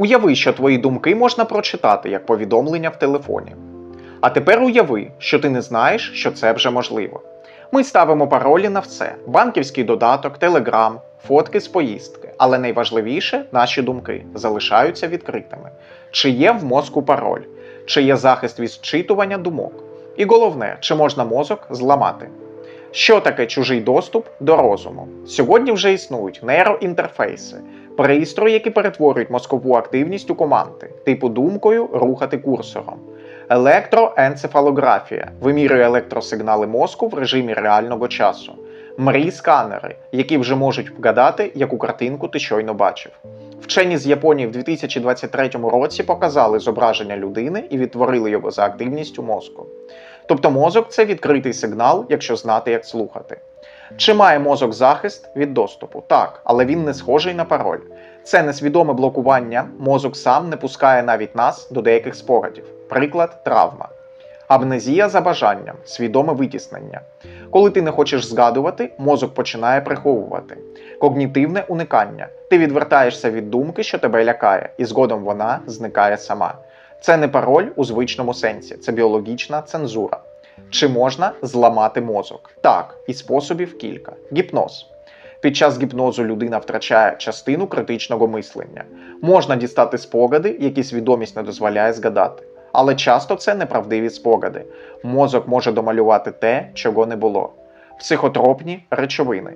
Уяви, що твої думки можна прочитати як повідомлення в телефоні. А тепер уяви, що ти не знаєш, що це вже можливо. Ми ставимо паролі на все: банківський додаток, телеграм, фотки з поїздки. Але найважливіше, наші думки залишаються відкритими. Чи є в мозку пароль, чи є захист від зчитування думок. І головне, чи можна мозок зламати. Що таке чужий доступ до розуму? Сьогодні вже існують нейроінтерфейси, пристрої, які перетворюють мозкову активність у команди, типу думкою рухати курсором. Електроенцефалографія вимірює електросигнали мозку в режимі реального часу. Мрій сканери, які вже можуть вгадати, яку картинку ти щойно бачив. Вчені з Японії в 2023 році показали зображення людини і відтворили його за активністю мозку. Тобто мозок це відкритий сигнал, якщо знати, як слухати. Чи має мозок захист від доступу? Так, але він не схожий на пароль. Це несвідоме блокування, мозок сам не пускає навіть нас до деяких спогадів. Приклад травма. Амнезія за бажанням, свідоме витіснення. Коли ти не хочеш згадувати, мозок починає приховувати. Когнітивне уникання. Ти відвертаєшся від думки, що тебе лякає, і згодом вона зникає сама. Це не пароль у звичному сенсі, це біологічна цензура. Чи можна зламати мозок? Так, і способів кілька. Гіпноз. Під час гіпнозу людина втрачає частину критичного мислення. Можна дістати спогади, які свідомість не дозволяє згадати. Але часто це неправдиві спогади. Мозок може домалювати те, чого не було. Психотропні речовини.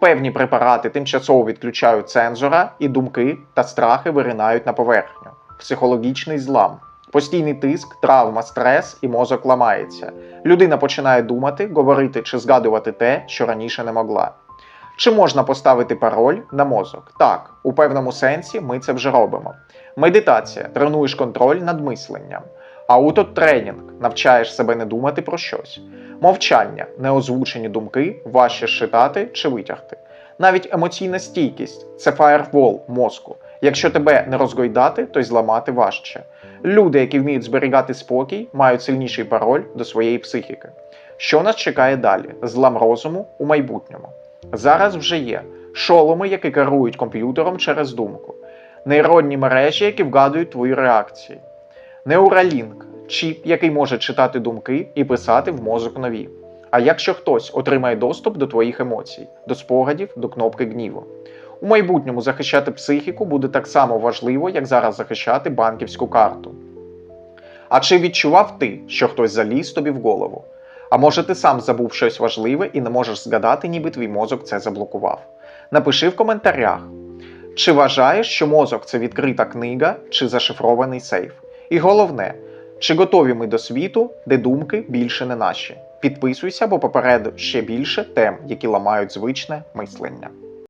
Певні препарати тимчасово відключають цензора, і думки та страхи виринають на поверхню. Психологічний злам. Постійний тиск, травма, стрес і мозок ламається. Людина починає думати, говорити чи згадувати те, що раніше не могла. Чи можна поставити пароль на мозок? Так, у певному сенсі ми це вже робимо. Медитація тренуєш контроль над мисленням. Аутотренінг навчаєш себе не думати про щось. Мовчання, неозвучені думки важче считати чи витягти. Навіть емоційна стійкість це фаєрвол мозку. Якщо тебе не розгойдати, то й зламати важче. Люди, які вміють зберігати спокій, мають сильніший пароль до своєї психіки. Що нас чекає далі? Злам розуму у майбутньому. Зараз вже є шоломи, які керують комп'ютером через думку, нейронні мережі, які вгадують твої реакції, Неуралінк чіп, який може читати думки і писати в мозок нові. А якщо хтось отримає доступ до твоїх емоцій, до спогадів, до кнопки гніву. У майбутньому захищати психіку буде так само важливо, як зараз захищати банківську карту. А чи відчував ти, що хтось заліз тобі в голову? А може ти сам забув щось важливе і не можеш згадати, ніби твій мозок це заблокував? Напиши в коментарях, чи вважаєш, що мозок це відкрита книга чи зашифрований сейф? І головне, чи готові ми до світу, де думки більше не наші? Підписуйся, бо попереду ще більше тем, які ламають звичне мислення.